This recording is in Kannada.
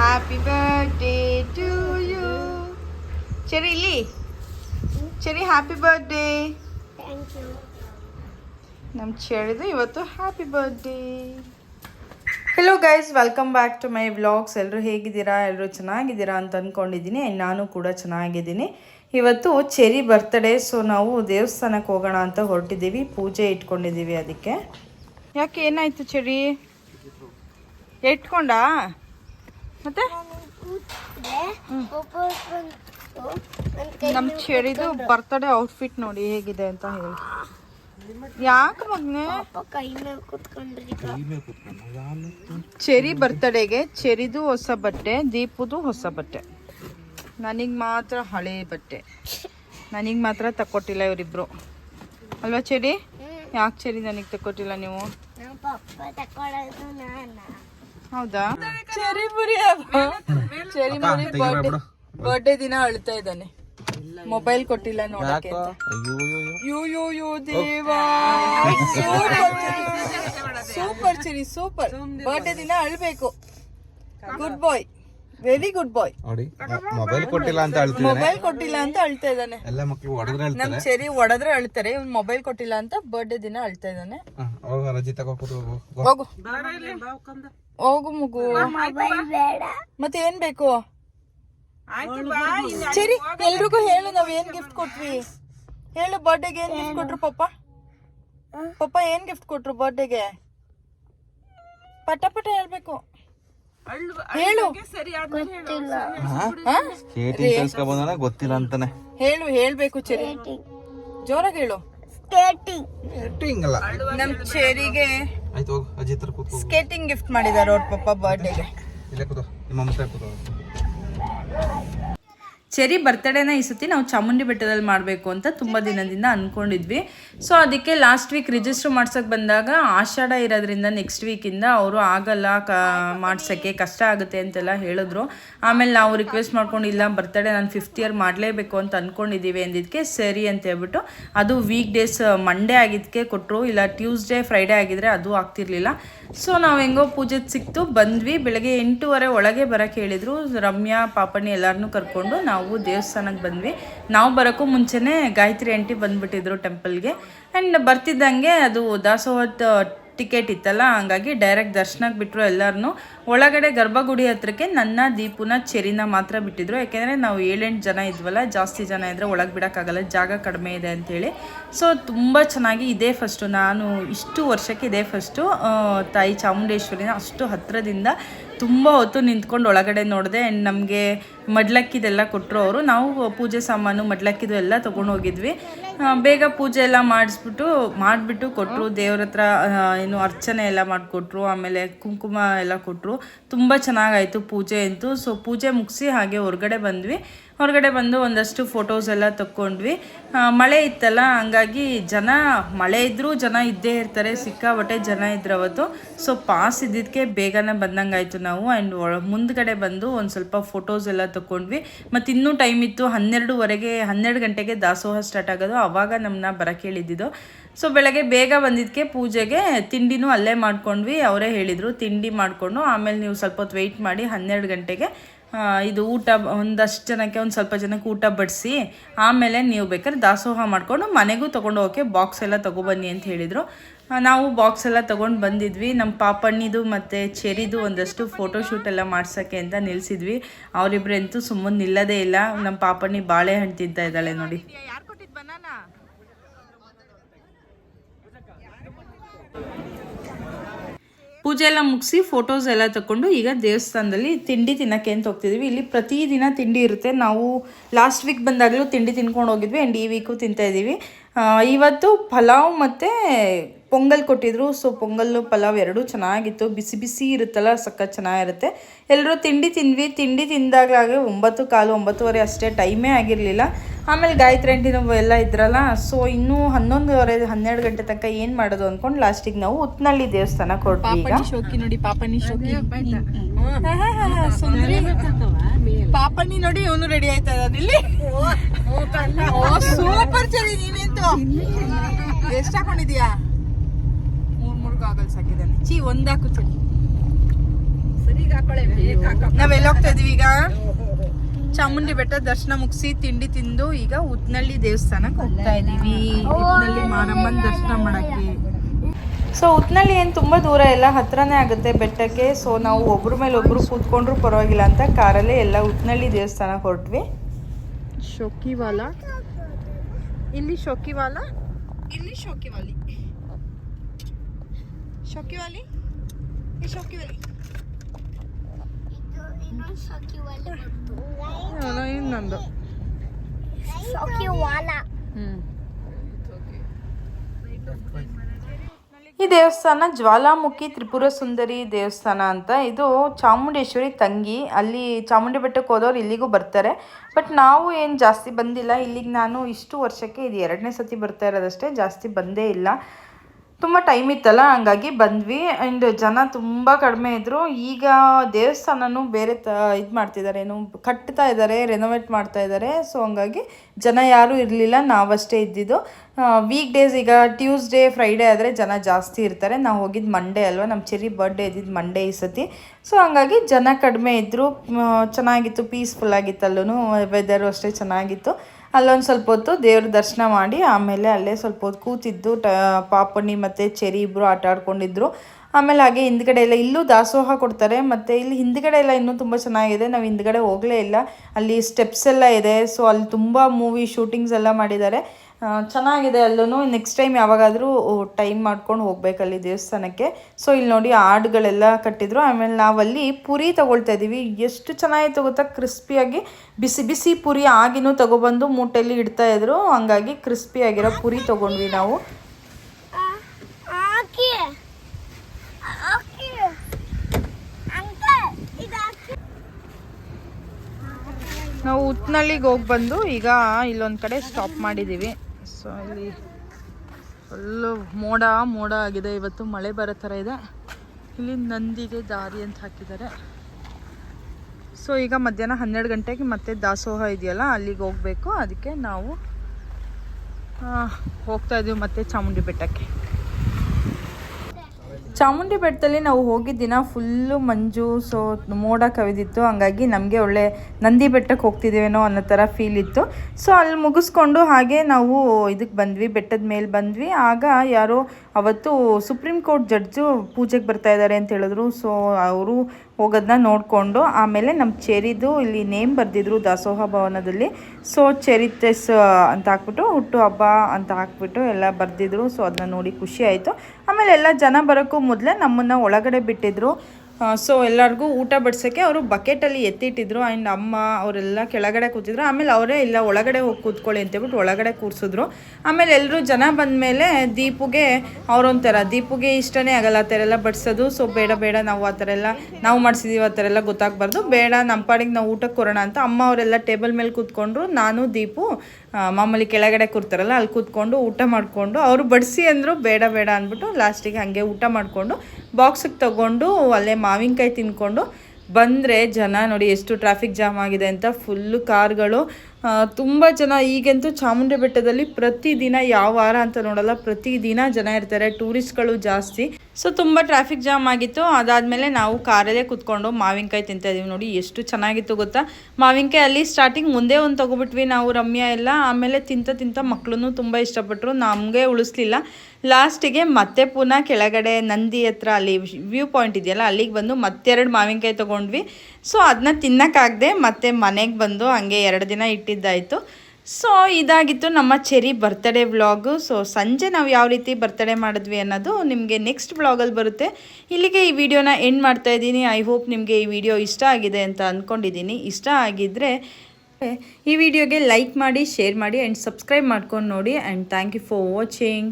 Happy birthday to you Cherry ಇಲ್ಲಿ ಚೆರಿ ಹ್ಯಾಪಿ ಬರ್ಡೇ ನಮ್ಮ ಚೆರಿದು ಇವತ್ತು happy birthday hello guys welcome back to my vlogs ಎಲ್ಲರೂ ಹೇಗಿದ್ದೀರಾ? ಎಲ್ಲರೂ ಚೆನ್ನಾಗಿದ್ದೀರಾ ಅಂತ ಅಂದ್ಕೊಂಡಿದ್ದೀನಿ ನಾನು ಕೂಡ ಚೆನ್ನಾಗಿದ್ದೀನಿ. ಇವತ್ತು ಚೆರಿ ಬರ್ತಡೇ ಸೊ ನಾವು ದೇವಸ್ಥಾನಕ್ಕೆ ಹೋಗೋಣ ಅಂತ ಹೊರಟಿದ್ದೀವಿ. ಪೂಜೆ ಇಟ್ಕೊಂಡಿದ್ದೀವಿ ಅದಕ್ಕೆ. ಯಾಕೆ ಏನಾಯಿತು ಚೆರಿ ಇಟ್ಕೊಂಡಾ ಮತ್ತೆ? ನಮ್ಮ ಚೆರಿದು ಬರ್ತಡೇ ಔಟ್ಫಿಟ್ ನೋಡಿ ಹೇಗಿದೆ ಅಂತ ಹೇಳಿ. ಯಾಕೆ ಮಗ್ನೆ? ಚೆರಿ ಬರ್ತಡೇಗೆ ಚೆರಿದು ಹೊಸ ಬಟ್ಟೆ ದೀಪದು ಹೊಸ ಬಟ್ಟೆ. ನನಗೆ ಮಾತ್ರ ಹಳೆ ಬಟ್ಟೆ. ನನಗ್ ಮಾತ್ರ ತಕ್ಕೊಟ್ಟಿಲ್ಲ ಇವರಿಬ್ರು. ಅಲ್ವಾ ಚೆರಿ? ಯಾಕೆ ಚೆರಿ ನನಗೆ ತಕ್ಕೊಟ್ಟಿಲ್ಲ ನೀವು? ಹೌದಾ? ಚೆರಿ ಬುರಿ ಚೆರಿ ಮುರಿ ಬರ್ಡೇ ಬರ್ಡೇ ದಿನ ಅಳ್ತಾ ಇದ್ದಾನೆ. ಮೊಬೈಲ್ ಕೊಟ್ಟಿಲ್ಲ ನೋಡಕ್ಕೆ ಅಂತ. ಯು ಯೋ ಯೋ ದೇವಾ. ಸೂಪರ್ ಚೆರಿ ಸೂಪರ್ ಬರ್ಡೇ ದಿನ ಅಳ್ಬೇಕು. Good boy very good boy ನೋಡಿ ಮೊಬೈಲ್ ಕೊಟ್ಟಿಲ್ಲ ಅಂತ ಅಳ್ತಿದ್ದಾನೆ. ಮೊಬೈಲ್ ಕೊಟ್ಟಿಲ್ಲ ಅಂತ ಅಳ್ತಾ ಇದ್ದಾನೆ. ಎಲ್ಲ ಮಕ್ಕಳು ಹೊಡೆದ್ರೆ ನಮ್ ನಮ್ಮ ಚೆರಿ ಹೊಡೆದ್ರೆ ಅಳ್ತಾರೆ. ಇವ್ನು ಮೊಬೈಲ್ ಕೊಟ್ಟಿಲ್ಲ ಅಂತ ಬರ್ಡೇ ದಿನ ಅಳ್ತಾ ಇದ್ದಾನೆ. ಹೋಗು ರಜಿ ತಗೋ ಹೋಗು. ಹೋಗು. ಹೋಗು ಮಗು. ಮತ್ತೆ ಏನ್ ಬೇಕು? ಸರಿ ಎಲ್ರಿಗೂ ಹೇಳು ನಾವ್ ಏನ್ ಗಿಫ್ಟ್ ಕೊಟ್ವಿ. ಹೇಳು ಬರ್ಡೇಗೆ ಏನ್ ಗಿಫ್ಟ್ ಕೊಟ್ರು ಪಪ್ಪ? ಪಪ್ಪ ಏನ್ ಗಿಫ್ಟ್ ಕೊಟ್ರು ಬರ್ಡೇಗೆ ಪಟ ಪಟ ಹೇಳ್ಬೇಕು. ಹೇಳು? ಸ್ಕೇಟಿಂಗ್ ಗೊತ್ತಿಲ್ಲ. ಅಂತಾನೆ. ಹೇಳು ಹೇಳ್ಬೇಕು ಚೆರಿ. ಜೋರಾಗಿ ಹೇಳು. ಸ್ಕೇಟಿಂಗ್ ಸ್ಕೇಟಿಂಗ್ ಅಲ್ಲ. ನಮ್ ಚೆರಿಗೆ ಆಯ್ತು ಹೋಗು ಅಜ್ಜಿ ಹತ್ರ ಕೂತು ಸ್ಕೇಟಿಂಗ್ ಗಿಫ್ಟ್ ಮಾಡಿದಾರೆ ಅವ್ರ ಪಪ್ಪ ಬರ್ಡೇಗೆ ಇಲ್ಲೇ ಕೂತು ನಿಮ್ಮ ಅಮ್ಮ ಕೂತು ಚೆರಿ ಬರ್ತಡೇನ ಈ ಸತಿ ನಾವು ಚಾಮುಂಡಿ ಬೆಟ್ಟದಲ್ಲಿ ಮಾಡಬೇಕು ಅಂತ ತುಂಬ ದಿನದಿಂದ ಅಂದ್ಕೊಂಡಿದ್ವಿ ಸೊ ಅದಕ್ಕೆ ಲಾಸ್ಟ್ ವೀಕ್ ರಿಜಿಸ್ಟರ್ ಮಾಡ್ಸೋಕೆ ಬಂದಾಗ ಆಷಾಢ ಇರೋದ್ರಿಂದ ನೆಕ್ಸ್ಟ್ ವೀಕಿಂದ ಅವರು ಆಗಲ್ಲ ಕ ಮಾಡ್ಸೋಕ್ಕೆ ಕಷ್ಟ ಆಗುತ್ತೆ ಅಂತೆಲ್ಲ ಹೇಳಿದ್ರು. ಆಮೇಲೆ ನಾವು ರಿಕ್ವೆಸ್ಟ್ ಮಾಡ್ಕೊಂಡು ಇಲ್ಲ ಬರ್ತಡೇ ನಾನು ಫಿಫ್ತ್ ಇಯರ್ ಮಾಡಲೇಬೇಕು ಅಂತ ಅಂದ್ಕೊಂಡಿದ್ದೀವಿ ಅಂದಿದ್ದಕ್ಕೆ ಸರಿ ಅಂತ ಹೇಳ್ಬಿಟ್ಟು ಅದು ವೀಕ್ ಡೇಸ್ ಮಂಡೇ ಆಗಿದ್ದಕ್ಕೆ ಕೊಟ್ಟರು ಇಲ್ಲ ಟ್ಯೂಸ್ಡೇ ಫ್ರೈಡೇ ಆಗಿದ್ರೆ ಅದು ಆಗ್ತಿರ್ಲಿಲ್ಲ. ಸೊ ನಾವು ಹೆಂಗೋ ಪೂಜೆ ಸಿಕ್ತು ಬಂದ್ವಿ. ಬೆಳಗ್ಗೆ ಎಂಟೂವರೆ ಒಳಗೆ ಬರೋಕ್ಕೆ ಹೇಳಿದರು. ರಮ್ಯಾ ಪಾಪಣಿ ಎಲ್ಲರನ್ನೂ ಕರ್ಕೊಂಡು ನಾವು ದೇವಸ್ಥಾನಕ್ಕೆ ಬಂದ್ವಿ. ನಾವು ಬರೋಕ್ಕೂ ಮುಂಚೆನೇ ಗಾಯತ್ರಿ ಆಂಟಿ ಬಂದ್ಬಿಟ್ಟಿದ್ರು ಟೆಂಪಲ್ಗೆ. ಆ್ಯಂಡ್ ಬರ್ತಿದ್ದಂಗೆ ಅದು ದಾಸೋಹದ ಟಿಕೆಟ್ ಇತ್ತಲ್ಲ, ಹಂಗಾಗಿ ಡೈರೆಕ್ಟ್ ದರ್ಶನಕ್ಕೆ ಬಿಟ್ಟರು ಎಲ್ಲರನ್ನೂ ಒಳಗಡೆ ಗರ್ಭಗುಡಿ ಹತ್ರಕ್ಕೆ ನನ್ನ ದೀಪುನ ಚೆರಿನ ಮಾತ್ರ ಬಿಟ್ಟಿದ್ರು. ಯಾಕೆಂದರೆ ನಾವು ಏಳೆಂಟು ಜನ ಇದ್ವಲ್ಲ, ಜಾಸ್ತಿ ಜನ ಇದ್ದರೆ ಒಳಗೆ ಬಿಡೋಕ್ಕಾಗಲ್ಲ, ಜಾಗ ಕಡಿಮೆ ಇದೆ ಅಂತೇಳಿ. ಸೊ ತುಂಬ ಚೆನ್ನಾಗಿ ಇದೇ ಫಸ್ಟು ನಾನು ಇಷ್ಟು ವರ್ಷಕ್ಕೆ ಇದೇ ಫಸ್ಟು ತಾಯಿ ಚಾಮುಂಡೇಶ್ವರಿನ ಅಷ್ಟು ಹತ್ತಿರದಿಂದ ತುಂಬ ಹೊತ್ತು ನಿಂತ್ಕೊಂಡು ಒಳಗಡೆ ನೋಡಿದೆ ಆ್ಯಂಡ್ ನಮಗೆ ಮಡ್ಲಕ್ಕಿದೆಲ್ಲ ಕೊಟ್ಟರು ಅವರು. ನಾವು ಪೂಜೆ ಸಾಮಾನು, ಮಡ್ಲಕ್ಕಿದು ಎಲ್ಲ ತೊಗೊಂಡು ಹೋಗಿದ್ವಿ. ಬೇಗ ಪೂಜೆ ಎಲ್ಲ ಮಾಡಿಸ್ಬಿಟ್ಟು, ಮಾಡಿಬಿಟ್ಟು ಕೊಟ್ಟರು ದೇವ್ರ ಹತ್ರ ಏನು ಅರ್ಚನೆ ಎಲ್ಲ ಮಾಡಿಕೊಟ್ರು, ಆಮೇಲೆ ಕುಂಕುಮ ಎಲ್ಲ ಕೊಟ್ಟರು ತುಂಬ ಚೆನ್ನಾಗಾಯಿತು ಪೂಜೆ ಅಂತೂ. ಸೊ ಪೂಜೆ ಮುಗಿಸಿ ಹಾಗೆ ಹೊರಗಡೆ ಬಂದ್ವಿ. ಹೊರಗಡೆ ಬಂದು ಒಂದಷ್ಟು ಫೋಟೋಸ್ ಎಲ್ಲ ತಕ್ಕೊಂಡ್ವಿ. ಮಳೆ ಇತ್ತಲ್ಲ, ಹಂಗಾಗಿ ಜನ, ಮಳೆ ಇದ್ದರೂ ಜನ ಇದ್ದೇ ಇರ್ತಾರೆ, ಸಿಕ್ಕಾಪಟ್ಟೆ ಜನ ಇದ್ರು ಅವತ್ತು. ಸೊ ಪಾಸ್ ಇದ್ದಿದ್ದಕ್ಕೆ ಬೇಗನೆ ಆಯಿತು ನಾವು. ಆ್ಯಂಡ್ ಮುಂದ್ಗಡೆ ಬಂದು ಒಂದು ಸ್ವಲ್ಪ ಫೋಟೋಸ್ ಎಲ್ಲ ತಗೊಂಡ್ವಿ ಮತ್ತು ಇನ್ನೂ ಟೈಮ್ ಇತ್ತು ಹನ್ನೆರಡುವರೆಗೆ, ಹನ್ನೆರಡು ಗಂಟೆಗೆ ದಾಸೋಹ ಸ್ಟಾರ್ಟ್ ಆಗೋದು. ಆವಾಗ ನಮ್ಮನ್ನ ಬರಕ್ಕೆ ಹೇಳಿದ್ದಿದ್ದು. ಸೊ ಬೆಳಗ್ಗೆ ಬೇಗ ಬಂದಿದ್ದಕ್ಕೆ ಪೂಜೆಗೆ ತಿಂಡಿನೂ ಅಲ್ಲೇ ಮಾಡ್ಕೊಂಡ್ವಿ. ಅವರೇ ಹೇಳಿದರು, ತಿಂಡಿ ಮಾಡಿಕೊಂಡು ಆಮೇಲೆ ನೀವು ಸ್ವಲ್ಪ ಹೊತ್ತು ವೆಯ್ಟ್ ಮಾಡಿ ಹನ್ನೆರಡು ಗಂಟೆಗೆ ಇದು ಊಟ ಒಂದಷ್ಟು ಜನಕ್ಕೆ ಒಂದು ಸ್ವಲ್ಪ ಜನಕ್ಕೆ ಊಟ ಬಡಿಸಿ, ಆಮೇಲೆ ನೀವು ಬೇಕಾದ್ರೆ ದಾಸೋಹ ಮಾಡಿಕೊಂಡು ಮನೆಗೂ ತೊಗೊಂಡು ಹೋಗೋಕೆ ಬಾಕ್ಸ್ ಎಲ್ಲ ತೊಗೊಬನ್ನಿ ಅಂತ ಹೇಳಿದರು. ನಾವು ಬಾಕ್ಸ್ ಎಲ್ಲ ತೊಗೊಂಡು ಬಂದಿದ್ವಿ. ನಮ್ಮ ಪಾಪಣ್ಣಿದು ಮತ್ತು ಚೆರಿದು ಒಂದಷ್ಟು ಫೋಟೋಶೂಟ್ ಎಲ್ಲ ಮಾಡ್ಸೋಕ್ಕೆ ಅಂತ ನಿಲ್ಲಿಸಿದ್ವಿ ಅವರಿಬ್ಬರಂತೂ ಸುಮ್ಮನೆ ನಿಲ್ಲದೇ ಇಲ್ಲ. ನಮ್ಮ ಪಾಪಣ್ಣಿ ಬಾಳೆಹಣ್ಣು ತಿಂತಾ ಇದ್ದಾಳೆ ನೋಡಿ. ಪೂಜೆ ಎಲ್ಲ ಮುಗಿಸಿ ಫೋಟೋಸ್ ಎಲ್ಲ ತಗೊಂಡು ಈಗ ದೇವಸ್ಥಾನದಲ್ಲಿ ತಿಂಡಿ ತಿನ್ನಕ್ಕೆ ಅಂತ ಹೋಗ್ತಿದ್ವಿ. ಇಲ್ಲಿ ಪ್ರತಿದಿನ ತಿಂಡಿ ಇರುತ್ತೆ. ನಾವು ಲಾಸ್ಟ್ ವೀಕ್ ಬಂದಾಗಲೂ ತಿಂಡಿ ತಿನ್ಕೊಂಡು ಹೋಗಿದ್ವಿ ಆ್ಯಂಡ್ ಈ ವೀಕು ತಿಂತಾ ಇದ್ದೀವಿ ಆ, ಇವತ್ತು ಪಲಾವ್ ಮತ್ತು ಪೊಂಗಲ್ ಕೊಟ್ಟಿದ್ರು. ಸೊ ಪೊಂಗಲ್ಲು ಪಲಾವ್ ಎರಡೂ ಚೆನ್ನಾಗಿತ್ತು. ಬಿಸಿ ಬಿಸಿ ಇರುತ್ತಲ್ಲ ಸಕ್ಕ ಚೆನ್ನಾಗಿರುತ್ತೆ. ಎಲ್ಲರೂ ತಿಂಡಿ ತಿಂದ್ವಿ. ತಿಂಡಿ ತಿಂದಾಗಲಾಗೆ ಒಂಬತ್ತು ಕಾಲು ಒಂಬತ್ತುವರೆ ಅಷ್ಟೇ ಟೈಮೇ ಆಗಿರಲಿಲ್ಲ. ಆಮೇಲೆ ಗಾಯತ್ರಿ ಆಂಟಿನೂ ಎಲ್ಲ ಇದ್ರಲ್ಲ ಸೊ ಇನ್ನೂ ಹನ್ನೊಂದುವರೆ ಹನ್ನೆರಡು ಗಂಟೆ ತನಕ ಏನು ಮಾಡೋದು ಅಂದ್ಕೊಂಡು ಲಾಸ್ಟಿಗೆ ನಾವು ಉತ್ನಳ್ಳಿ ದೇವಸ್ಥಾನಕ್ಕೆ ಕೊಡ್ತೀವಿ ಈಗ. ಶೋಕಿ ನೋಡಿ ಪಾಪನಿ ಶೋಕಿ. ಪಾಪನಿ ನೋಡಿ ಇವನು ರೆಡಿ ಆಯ್ತಾ ಇಲ್ಲಿ? ಸೂಪರ್ ಚಳಿ ನೀನೆಂತು. ಎಷ್ಟು ಹಾಕೊಂಡಿದ್ಯಾ ಮೂರ್ ಮೂರ್ ಗಾಗಲ್ಸ್ ಹಾಕಿದ್ದಾನೆ. ಚಿ ಒಂದಾಕು ಚಳಿ ನಾವೆಲ್ಲ ಹೋಗ್ತಾ ಇದೀವಿ ಈಗ. ಚಾಮುಂಡಿ ಬೆಟ್ಟ ದರ್ಶನ ಮುಗಿಸಿ ತಿಂಡಿ ತಿಂದು ಈಗ ಉತ್ನಳ್ಳಿ ದೇವಸ್ಥಾನಕ್ಕೆ ಹೋಗ್ತಾ ಇದೀವಿ ಉತ್ನಳ್ಳಿ ಮಾರಮ್ಮನ ದರ್ಶನ ಮಾಡಕ್ಕೆ. ಸೊ ಉತ್ನಳ್ಳಿ ಏನು ತುಂಬ ದೂರ ಎಲ್ಲ ಹತ್ರನೇ ಆಗುತ್ತೆ ಬೆಟ್ಟಕ್ಕೆ. ಸೊ ನಾವು ಒಬ್ರ ಮೇಲೆ ಒಬ್ರು ಕೂತ್ಕೊಂಡ್ರು ಪರವಾಗಿಲ್ಲ ಅಂತ ಕಾರಲ್ಲೇ ಎಲ್ಲ ಉತ್ನಳ್ಳಿ ದೇವಸ್ಥಾನಕ್ಕೆ ಹೊರಟ್ವಿ. ಶೋಕಿವಾಲ? ಇಲ್ಲಿ ಶೋಕಿವಾಲ? ಇಲ್ಲಿ ಶೋಕಿವಾಲಿ. ಶೋಕಿವಾಲಿ? ಶೋಕಿವಾಲಿ. ಇನ್ನೊಂದು. ಈ ದೇವಸ್ಥಾನ ಜ್ವಾಲಾಮುಖಿ ತ್ರಿಪುರ ಸುಂದರಿ ದೇವಸ್ಥಾನ ಅಂತ. ಇದು ಚಾಮುಂಡೇಶ್ವರಿ ತಂಗಿ. ಅಲ್ಲಿ ಚಾಮುಂಡಿ ಬೆಟ್ಟಕ್ಕೆ ಹೋದವ್ರು ಇಲ್ಲಿಗೂ ಬರ್ತಾರೆ. ಬಟ್ ನಾವು ಏನು ಜಾಸ್ತಿ ಬಂದಿಲ್ಲ. ಇಲ್ಲಿಗೆ ನಾನು ಇಷ್ಟು ವರ್ಷಕ್ಕೆ ಇದು ಎರಡನೇ ಸತಿ ಬರ್ತಾ ಇರೋದಷ್ಟೇ. ಜಾಸ್ತಿ ಬಂದೇ ಇಲ್ಲ. ತುಂಬ ಟೈಮ್ ಇತ್ತಲ್ಲ, ಹಂಗಾಗಿ ಬಂದ್ವಿ. ಆ್ಯಂಡ್ ಜನ ತುಂಬ ಕಡಿಮೆ ಇದ್ದರು ಈಗ ದೇವಸ್ಥಾನನೂ ಬೇರೆ ತ, ಇದು ಮಾಡ್ತಿದ್ದಾರೆ ಏನು ಕಟ್ತಾ ಇದ್ದಾರೆ ರೆನೋವೇಟ್ ಮಾಡ್ತಾ ಇದ್ದಾರೆ ಸೊ ಹಂಗಾಗಿ ಜನ ಯಾರೂ ಇರಲಿಲ್ಲ. ನಾವಷ್ಟೇ ಇದ್ದಿದ್ದು. ವೀಕ್ ಡೇಸ್ ಈಗ ಟ್ಯೂಸ್ಡೇ ಫ್ರೈಡೇ ಆದರೆ ಜನ ಜಾಸ್ತಿ ಇರ್ತಾರೆ. ನಾವು ಹೋಗಿದ್ದು ಮಂಡೇ ಅಲ್ವಾ? ನಮ್ಮ ಚೆರಿ ಬರ್ಡೇ ಇದ್ದಿದ್ದು ಮಂಡೇ ಈ ಸತಿ. ಸೊ ಹಂಗಾಗಿ ಜನ ಕಡಿಮೆ ಇದ್ದರು ಚೆನ್ನಾಗಿತ್ತು ಪೀಸ್ಫುಲ್ ಆಗಿತ್ತು ಅಲ್ಲೂ ವೆದರು ಅಷ್ಟೇ ಚೆನ್ನಾಗಿತ್ತು. ಅಲ್ಲೊಂದು ಸ್ವಲ್ಪ ಹೊತ್ತು ದೇವ್ರ ದರ್ಶನ ಮಾಡಿ ಆಮೇಲೆ ಅಲ್ಲೇ ಸ್ವಲ್ಪ ಹೊತ್ತು ಕೂತಿದ್ದು, ಟ, ಪಾಪಣ್ಣಿ ಮತ್ತು ಚೆರಿ ಇಬ್ಬರು ಆಟ ಆಡ್ಕೊಂಡಿದ್ರು. ಆಮೇಲೆ ಹಾಗೆ ಹಿಂದ್ಗಡೆ ಎಲ್ಲ ಇಲ್ಲೂ ದಾಸೋಹ ಕೊಡ್ತಾರೆ, ಮತ್ತು ಇಲ್ಲಿ ಹಿಂದ್ಗಡೆ ಎಲ್ಲ ಇನ್ನೂ ತುಂಬ ಚೆನ್ನಾಗಿದೆ. ನಾವು ಹಿಂದ್ಗಡೆ ಹೋಗಲೇ ಇಲ್ಲ. ಅಲ್ಲಿ ಸ್ಟೆಪ್ಸ್ ಎಲ್ಲ ಇದೆ ಸೊ ಅಲ್ಲಿ ತುಂಬ ಮೂವಿ ಶೂಟಿಂಗ್ಸ್ ಎಲ್ಲ ಮಾಡಿದ್ದಾರೆ. ಚೆನ್ನಾಗಿದೆ ಅಲ್ಲೂ ನೆಕ್ಸ್ಟ್ ಟೈಮ್ ಯಾವಾಗಾದರೂ ಟೈಮ್ ಮಾಡ್ಕೊಂಡು ಹೋಗ್ಬೇಕಲ್ಲಿ ದೇವಸ್ಥಾನಕ್ಕೆ. ಸೊ ಇಲ್ಲಿ ನೋಡಿ ಹಾಡುಗಳೆಲ್ಲ ಕಟ್ಟಿದ್ರು. ಆಮೇಲೆ ನಾವಲ್ಲಿ ಪುರಿ ತೊಗೊಳ್ತಾ ಇದ್ದೀವಿ ಎಷ್ಟು ಚೆನ್ನಾಗಿತ್ತು ಗೊತ್ತಾ? ಕ್ರಿಸ್ಪಿಯಾಗಿ ಬಿಸಿ ಬಿಸಿ ಪುರಿ ಆಗಿನೂ ತೊಗೊಬಂದು ಮೂಟೆಯಲ್ಲಿ ಇಡ್ತಾ ಇದ್ರು. ಹಂಗಾಗಿ ಕ್ರಿಸ್ಪಿಯಾಗಿರೋ ಪುರಿ ತಗೊಂಡ್ವಿ ನಾವು. ನಾವು ಉತ್ನಳ್ಳಿಗೆ ಹೋಗಿ ಬಂದು ಈಗ ಇಲ್ಲೊಂದು ಕಡೆ ಸ್ಟಾಪ್ ಮಾಡಿದ್ದೀವಿ ಸೊ ಇಲ್ಲಿ ಫುಲ್ಲು ಮೋಡ ಮೋಡ ಆಗಿದೆ. ಇವತ್ತು ಮಳೆ ಬರೋ ಥರ ಇದೆ. ಇಲ್ಲಿ ನಂದಿಗೆ ದಾರಿ ಅಂತ ಹಾಕಿದ್ದಾರೆ. ಸೊ ಈಗ ಮಧ್ಯಾಹ್ನ ಹನ್ನೆರಡು ಗಂಟೆಗೆ ಮತ್ತೆ ದಾಸೋಹ ಇದೆಯಲ್ಲ, ಅಲ್ಲಿಗೆ ಹೋಗಬೇಕು. ಅದಕ್ಕೆ ನಾವು ಹೋಗ್ತಾ ಇದೀವಿ ಮತ್ತೆ ಚಾಮುಂಡಿ ಬೆಟ್ಟಕ್ಕೆ. ಚಾಮುಂಡಿ ಬೆಟ್ಟದಲ್ಲಿ ನಾವು ಹೋಗಿದ್ದ ದಿನ ಫುಲ್ಲು ಮಂಜು ಸೊ ಮೋಡ ಕವಿದಿತ್ತು. ಹಂಗಾಗಿ ನಮಗೆ ಒಳ್ಳೆ ನಂದಿ ಬೆಟ್ಟಕ್ಕೆ ಹೋಗ್ತಿದ್ದೇವೇನೋ ಅನ್ನೋ ಥರ ಫೀಲ್ ಇತ್ತು. ಸೊ ಅಲ್ಲಿ ಮುಗಿಸ್ಕೊಂಡು ಹಾಗೆ ನಾವು ಇದಕ್ಕೆ ಬಂದ್ವಿ, ಬೆಟ್ಟದ ಮೇಲೆ ಬಂದ್ವಿ. ಆಗ ಯಾರೋ ಅವತ್ತು ಸುಪ್ರೀಂ ಕೋರ್ಟ್ ಜಡ್ಜು ಪೂಜೆಗೆ ಬರ್ತಾ ಇದ್ದಾರೆ ಅಂತ ಹೇಳಿದ್ರು. ಸೊ ಅವರು ಹೋಗೋದನ್ನ ನೋಡಿಕೊಂಡು ಆಮೇಲೆ ನಮ್ಮ ಚೆರಿದು ಇಲ್ಲಿ ನೇಮ್ ಬರೆದಿದ್ರು ದಾಸೋಹ ಭವನದಲ್ಲಿ. ಸೊ ಚೆರಿತೆಸ್ ಅಂತ ಹಾಕ್ಬಿಟ್ಟು ಹುಟ್ಟು ಹಬ್ಬ ಅಂತ ಹಾಕ್ಬಿಟ್ಟು ಎಲ್ಲ ಬರೆದಿದ್ರು. ಸೊ ಅದನ್ನ ನೋಡಿ ಖುಷಿ ಆಯಿತು. ಆಮೇಲೆ ಎಲ್ಲ ಜನ ಬರೋಕ್ಕೂ ಮೊದಲೇ ನಮ್ಮನ್ನು ಒಳಗಡೆ ಬಿಟ್ಟಿದ್ರು. ಸೊ ಎಲ್ಲರಿಗೂ ಊಟ ಬಡ್ಸೋಕ್ಕೆ ಅವರು ಬಕೆಟಲ್ಲಿ ಎತ್ತಿಟ್ಟಿದ್ರು ಆ್ಯಂಡ್ ಅಮ್ಮ ಅವರೆಲ್ಲ ಕೆಳಗಡೆ ಕೂತಿದ್ರು. ಆಮೇಲೆ ಅವರೇ, ಇಲ್ಲ, ಒಳಗಡೆ ಹೋಗಿ ಕೂತ್ಕೊಳ್ಳಿ ಅಂತೇಳ್ಬಿಟ್ಟು ಒಳಗಡೆ ಕೂರಿಸಿದ್ರು. ಆಮೇಲೆ ಎಲ್ಲರೂ ಜನ ಬಂದಮೇಲೆ ದೀಪುಗೆ ಅವರೊಂಥರ, ದೀಪುಗೆ ಇಷ್ಟನೇ ಆಗಲ್ಲ, ಆ ಥರ ಎಲ್ಲ ಬಡಿಸೋದು ಸೊ ಬೇಡ ಬೇಡ, ನಾವು ಆ ಥರ ಎಲ್ಲ, ನಾವು ಮಾಡಿಸಿದೀವಿ, ಆ ಥರ ಎಲ್ಲ ಗೊತ್ತಾಗಬಾರ್ದು, ಬೇಡ, ನಮ್ಮ ಪಾಡಿಗೆ ನಾವು ಊಟಕ್ಕೆ ಕೊರೋಣ ಅಂತ ಅಮ್ಮ ಅವರೆಲ್ಲ ಟೇಬಲ್ ಮೇಲೆ ಕೂತ್ಕೊಂಡ್ರು. ನಾನು, ದೀಪು ಮಾಮೂಲಿ ಕೆಳಗಡೆ ಕೂರ್ತಾರಲ್ಲ, ಅಲ್ಲಿ ಕೂತ್ಕೊಂಡು ಊಟ ಮಾಡಿಕೊಂಡು, ಅವರು ಬಡಿಸಿ ಅಂದರು ಬೇಡ ಬೇಡ ಅಂದ್ಬಿಟ್ಟು ಲಾಸ್ಟಿಗೆ ಹಾಗೆ ಊಟ ಮಾಡಿಕೊಂಡು ಬಾಕ್ಸಿಗೆ ತಗೊಂಡು ಅಲ್ಲೇ ಮಾವಿನಕಾಯಿ ತಿನ್ಕೊಂಡು ಬಂದರೆ ಜನ ನೋಡಿ ಎಷ್ಟು ಟ್ರಾಫಿಕ್ ಜಾಮ್ ಆಗಿದೆ ಅಂತ ಫುಲ್ಲು ಕಾರ್ಗಳು ತುಂಬ ಜನ ಈಗಂತೂ ಚಾಮುಂಡಿ ಬೆಟ್ಟದಲ್ಲಿ ಪ್ರತಿದಿನ ಯಾವ ವಾರ ಅಂತ ನೋಡಲ್ಲ, ಪ್ರತಿದಿನ ಜನ ಇರ್ತಾರೆ, ಟೂರಿಸ್ಟ್ಗಳು ಜಾಸ್ತಿ. ಸೊ ತುಂಬ ಟ್ರಾಫಿಕ್ ಜಾಮ್ ಆಗಿತ್ತು. ಅದಾದಮೇಲೆ ನಾವು ಕಾರಲ್ಲೇ ಕುತ್ಕೊಂಡು ಮಾವಿನಕಾಯಿ ತಿಂತಾ ಇದೀವಿ ನೋಡಿ, ಎಷ್ಟು ಚೆನ್ನಾಗಿತ್ತು ಗೊತ್ತಾ? ಮಾವಿನಕಾಯಿ ಅಲ್ಲಿ ಸ್ಟಾರ್ಟಿಂಗ್ ಮುಂದೆ ಒಂದು ತೊಗೊಬಿಟ್ವಿ ನಾವು, ರಮ್ಯಾ ಎಲ್ಲ. ಆಮೇಲೆ ತಿಂತ ತಿಂತ ಮಕ್ಕಳು ತುಂಬ ಇಷ್ಟಪಟ್ಟರು ನಮಗೆ ಉಳಿಸ್ಲಿಲ್ಲ. ಲಾಸ್ಟಿಗೆ ಮತ್ತೆ ಪುನಃ ಕೆಳಗಡೆ ನಂದಿ ಹತ್ರ ಅಲ್ಲಿ ವ್ಯೂ ಪಾಯಿಂಟ್ ಇದೆಯಲ್ಲ, ಅಲ್ಲಿಗೆ ಬಂದು ಮತ್ತೆರಡು ಮಾವಿನಕಾಯಿ ತೊಗೊಂಡ್ವಿ. ಸೊ ಅದನ್ನ ತಿನ್ನೋಕ್ಕಾಗದೆ ಮತ್ತೆ ಮನೆಗೆ ಬಂದು ಹಂಗೆ ಎರಡು ದಿನ ಇಟ್ಟಿದ್ದಾಯಿತು ಸೊ ಇದಾಗಿತ್ತು ನಮ್ಮ ಚೆರಿ ಬರ್ತಡೇ ವ್ಲಾಗು ಸೊ ಸಂಜೆ ನಾವು ಯಾವ ರೀತಿ ಬರ್ತಡೇ ಮಾಡಿದ್ವಿ ಅನ್ನೋದು ನಿಮಗೆ ನೆಕ್ಸ್ಟ್ ವ್ಲಾಗಲ್ಲಿ ಬರುತ್ತೆ. ಇಲ್ಲಿಗೆ ಈ ವಿಡಿಯೋನ ಎಂಡ್ ಮಾಡ್ತಾ ಇದ್ದೀನಿ. ಐ ಹೋಪ್ ನಿಮಗೆ ಈ ವಿಡಿಯೋ ಇಷ್ಟ ಆಗಿದೆ ಅಂತ ಅಂದ್ಕೊಂಡಿದ್ದೀನಿ ಇಷ್ಟ ಆಗಿದ್ದರೆ ಈ ವಿಡಿಯೋಗೆ ಲೈಕ್ ಮಾಡಿ ಶೇರ್ ಮಾಡಿ ಆ್ಯಂಡ್ ಸಬ್ಸ್ಕ್ರೈಬ್ ಮಾಡ್ಕೊಂಡು ನೋಡಿ. And thank you for watching